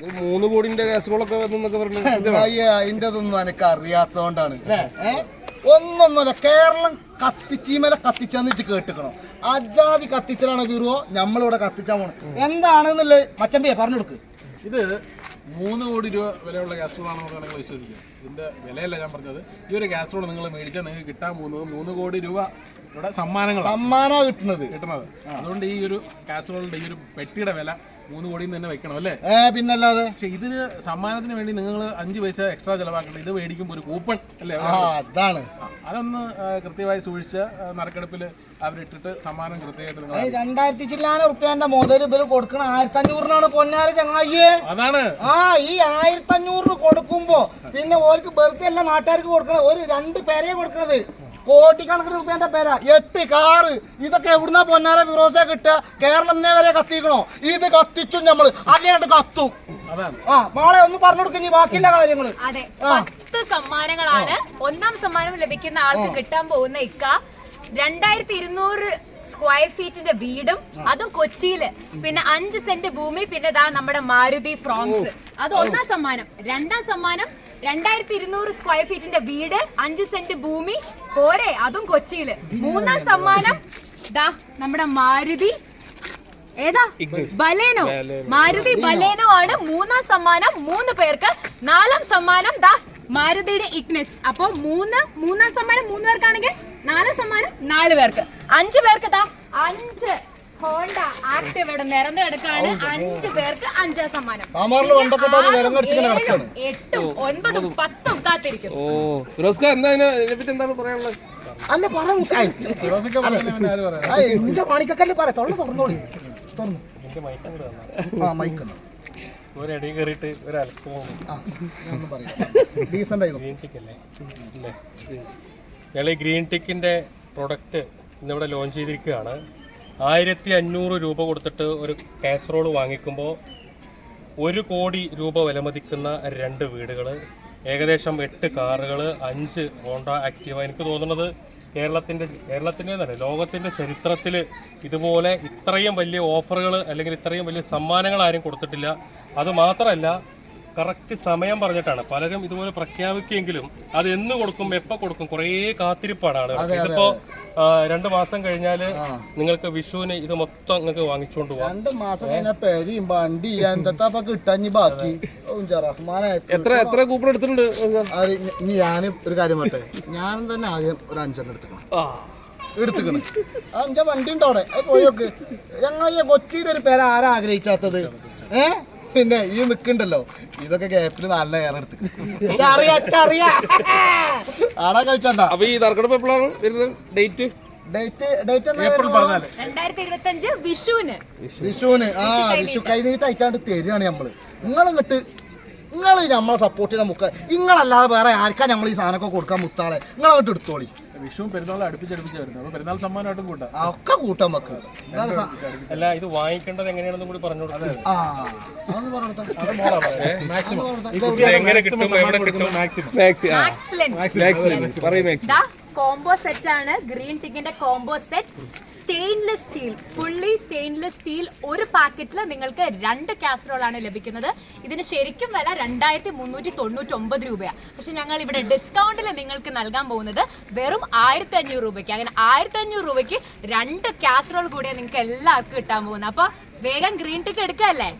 ഇത് മൂന്ന് കോടിന്റെ പറഞ്ഞു അയ്യ അതിന്റെതൊന്നും എനിക്ക് അറിയാത്തതുകൊണ്ടാണ്? ഒന്നൊന്നുമല്ല കേരളം കത്തിച്ചീമല കത്തിച്ചെന്ന് വെച്ച് കേട്ടിക്കണം? അജാതി കത്തിച്ചലാണ് വിറുവോ? നമ്മളിവിടെ കത്തിച്ചാൽ പോണം. എന്താണെന്നുള്ളത് മച്ചമ്പിയെ പറഞ്ഞു കൊടുക്ക്. ഇത് മൂന്ന് കോടി രൂപ വിലയുള്ള ഗ്യാസ് നിങ്ങൾ വിശ്വസിക്കുക ഇതിന്റെ വിലയല്ല ഞാൻ പറഞ്ഞത്. ഈ ഒരു ഗ്യാസ്ട്രോൾ നിങ്ങൾ മേടിച്ചാൽ നിങ്ങൾക്ക് കിട്ടാൻ പോകുന്നത് മൂന്ന് കോടി രൂപ ഇവിടെ സമ്മാനങ്ങളാണ്. സമ്മാനം കിട്ടുന്നത്. കിട്ടുന്നത്. അതുകൊണ്ട് ഈ ഒരു കാസറോളിന്റെ ഈ ഒരു പെട്ടിയുടെ വില മൂന്ന് കോടിയിൽ നിന്ന് തന്നെ വെക്കണം അല്ലേ? ഏ പിന്നല്ലാതെ? പക്ഷെ ഇതിന് സമ്മാനത്തിന് വേണ്ടി നിങ്ങൾ അഞ്ച് പൈസ എക്സ്ട്രാ ചെലവാക്കണം ഇത് മേടിക്കുമ്പോൾ ഒരു കൂപ്പൺ അല്ലേ? ആ അതാണ്. അതൊന്ന് കൃത്യമായി സൂക്ഷിച്ച നറുക്കെടുപ്പിൽ അവരിട്ടിട്ട് സമ്മാനം കൃത്യമായിട്ട് രണ്ടായിരത്തി ചില്ലാന റുപ്യന്റെ മുതൽ ഇവർ കൊടുക്കണ ആയിരത്തി അഞ്ഞൂറിനാണ് പൊന്നാര ചങ്ങായിയെ. അതാണ്. ആ ഈ ആയിരത്തി അഞ്ഞൂറിന് കൊടുക്കുമ്പോ പിന്നെ ഓർക്ക് ബെർത്ത് അല്ല നാട്ടുകാർക്ക് കൊടുക്കണം ഒരു രണ്ട് പേരെ കൊടുക്കണത്. കോടിക്കണക്കിന് രൂപേന്റെ പേര. എട്ട് കാറ് ഇതൊക്കെ എവിടുന്ന പൊന്നാര ഫിറോസെ കിട്ടുക? കേരളം വരെ കത്തിക്കണോ? ഇത് കത്തിച്ചു നമ്മൾ അല്ലാണ്ട് കത്തും. ആ മോളെ ഒന്ന് പറഞ്ഞു കൊടുക്കും ഇനി ബാക്കിയുള്ള കാര്യങ്ങൾ. അതെ. പത്ത് സമ്മാനങ്ങളാണ്. ഒന്നാം സമ്മാനം ലഭിക്കുന്ന ആൾക്ക് കിട്ടാൻ പോകുന്ന ഇക്ക. രണ്ടായിരത്തി ഇരുന്നൂറ് സ്ക്വയർ ഫീറ്റിന്റെ വീടും അതും കൊച്ചിയിൽ. പിന്നെ അഞ്ച് സെന്റ് ഭൂമി പിന്നെ ദാ നമ്മുടെ മാരുതി ഫ്രോങ്സ്. അത് ഒന്നാം സമ്മാനം. രണ്ടാം സമ്മാനം രണ്ടായിരത്തി ഇരുന്നൂറ് സ്ക്വയർ ഫീറ്റിന്റെ വീട് അഞ്ച് സെന്റ് ഭൂമി. പോരെ അതും കൊച്ചിയിൽ. മൂന്നാം സമ്മാനം. ദാ നമ്മുടെ മാരുതി. ഏതാ? ബലേനോ. മാരുതി ബലേനോ. ആണ്. മൂന്നാം സമ്മാനം. മൂന്ന് പേർക്ക്. നാലാം സമ്മാനം ദാ മാരുതിയുടെ ഇഗ്നസ് അപ്പൊ മൂന്ന് മൂന്നാം സമ്മാനം മൂന്ന് പേർക്കാണെങ്കിൽ നാലാം സമ്മാനം നാല് പേർക്ക്. അഞ്ച് പേർക്ക് ദാ. അഞ്ച്. ഹോണ്ട കിടക്കാണ് അഞ്ച് പേർക്ക് അഞ്ചാം സമ്മാനം. എട്ടും ഒൻപതും പത്തും കാത്തിരിക്കും ഓ ഫിറോസ്ക എന്താ ഇതിനെ എന്താണ് പറയാനുള്ളത്? അല്ല പറയാം? തൊള്ള തുറന്നോളി. തുറന്നു. ആ മൈക്കുന്നു ഒരടി കയറിയിട്ട് ഞങ്ങൾ ഈ ഗ്രീൻ ടിക്കിന്റെ പ്രൊഡക്റ്റ് ഇന്നിവിടെ ലോഞ്ച് ചെയ്തിരിക്കുകയാണ്. ആയിരത്തി അഞ്ഞൂറ് രൂപ കൊടുത്തിട്ട് ഒരു കാസറോൾ വാങ്ങിക്കുമ്പോൾ ഒരു കോടി രൂപ വിലമതിക്കുന്ന രണ്ട് വീടുകൾ ഏകദേശം എട്ട് കാറുകൾ അഞ്ച് ഹോണ്ട ആക്റ്റീവ. എനിക്ക് തോന്നുന്നത് കേരളത്തിന്റെ കേരളത്തിന്റെ തന്നെ ലോകത്തിന്റെ ചരിത്രത്തിൽ ഇതുപോലെ ഇത്രയും വലിയ ഓഫറുകൾ അല്ലെങ്കിൽ ഇത്രയും വലിയ സമ്മാനങ്ങൾ ആരും കൊടുത്തിട്ടില്ല. അതുമാത്രമല്ല കറക്റ്റ് സമയം പറഞ്ഞിട്ടാണ്. പലരും ഇതുപോലെ പ്രഖ്യാപിക്കുമെങ്കിലും അത് എന്ന് കൊടുക്കും എപ്പോൾ കൊടുക്കും കുറേ കാത്തിരിപ്പാടാണ് ആളുകൾ ഇതിപ്പോ ആ, രണ്ട് മാസം കഴിഞ്ഞാൽ നിങ്ങൾക്ക് വിഷുവിന് ഇത് മൊത്തം നിങ്ങൾക്ക് വാങ്ങിച്ചുകൊണ്ട് പോകാം രണ്ട് മാസം കഴിഞ്ഞ പെരിയും വണ്ടി എന്താ കിട്ടാഞ്ഞി ബാക്കി? എത്ര എത്ര കൂപ്പൺ എടുത്തിട്ടുണ്ട്? ഇനി- ഞാൻ ഒരു കാര്യം പറട്ടെ ഞാൻ തന്നെ ആദ്യം ഒരു അഞ്ചെണ്ണം എടുത്തുക്കണം. എടുത്തുക്കണ്. അഞ്ച വണ്ടി ഉണ്ടോ അവിടെ? പോയി നോക്ക്. ഞങ്ങൾ ഈ കൊച്ചിയുടെ ഒരു പേര് ആരാഗ്രഹിച്ചാത്തത്? ഏഹ് ഏ? പിന്നെ ഈ നിക്കണ്ടല്ലോ ഇതൊക്കെ ഗ്യാപ്പിൽ നല്ല കയറെടുത്ത് ആടാ കഴിച്ചണ്ട അപ്പൊ ഈ നറുക്കെടുപ്പ് എപ്പോഴാണ് വരുന്നത്? ഡേറ്റ് ഡേറ്റ് ഡേറ്റ് ഏപ്രിൽ പതിനാല് രണ്ടായിരത്തി ഇരുപത്തി അഞ്ച് വിഷുവിന്. വിഷുവിന്. ആ വിഷു കൈനീട്ട് അയച്ചാണ്ട് തരുവാണ് നമ്മൾ നിങ്ങളിങ്ങട്ട് നിങ്ങൾ നമ്മളെ സപ്പോർട്ട് ചെയ്യുന്ന മുക്ക നിങ്ങളല്ലാതെ വേറെ ആർക്കാ നമ്മൾ ഈ സാധനമൊക്കെ കൊടുക്കാൻ മുത്താളെ? നിങ്ങളങ്ങോട്ട് എടുത്തോളി. വിഷുവും പെരുന്നാളും അടുപ്പിച്ചടുപ്പിച്ച് വരുന്നത് അപ്പോൾ പെരുന്നാൾ സമ്മാനമായിട്ടും കൂട്ടാം. ആ, ഒക്കെ കൂട്ടാൻ വെക്ക് സ- അല്ല ഇത് വാങ്ങിക്കേണ്ടത് എങ്ങനെയാണെന്നും കൂടി പറഞ്ഞു കൊടുക്കും ആ അതൊന്ന് പറഞ്ഞോട്ടെ മാക്സിമം. ഇത് എങ്ങനെ കിട്ടും? എവിടെ കിട്ടും? മാക്സിമം മാക്സി ആ മാക്സിലൻ പറയും മാക്സി ദാ. കോംബോ സെറ്റ് ആണ്. Green ടിക്കിന്റെ combo set stainless steel fully stainless steel ഒരു പാക്കറ്റിൽ നിങ്ങൾക്ക് രണ്ട് കാസറോൾ ആണ് ലഭിക്കുന്നത്. ഇതിന് ശരിക്കും വില രണ്ടായിരത്തി മുന്നൂറ്റി തൊണ്ണൂറ്റി ഒമ്പത് രൂപയാണ് പക്ഷെ ഞങ്ങൾ ഇവിടെ ഡിസ്കൗണ്ടിൽ നിങ്ങൾക്ക് നൽകാൻ പോകുന്നത് വെറും ആയിരത്തി അഞ്ഞൂറ് രൂപയ്ക്ക്. അങ്ങനെ ആയിരത്തി അഞ്ഞൂറ് രൂപയ്ക്ക് രണ്ട് കാസറോൾ കൂടിയാണ് നിങ്ങൾക്ക് എല്ലാവർക്കും കിട്ടാൻ പോകുന്നത്. അപ്പോൾ വേഗം ഗ്രീൻ ടിക്ക് എടുക്കല്ലേ?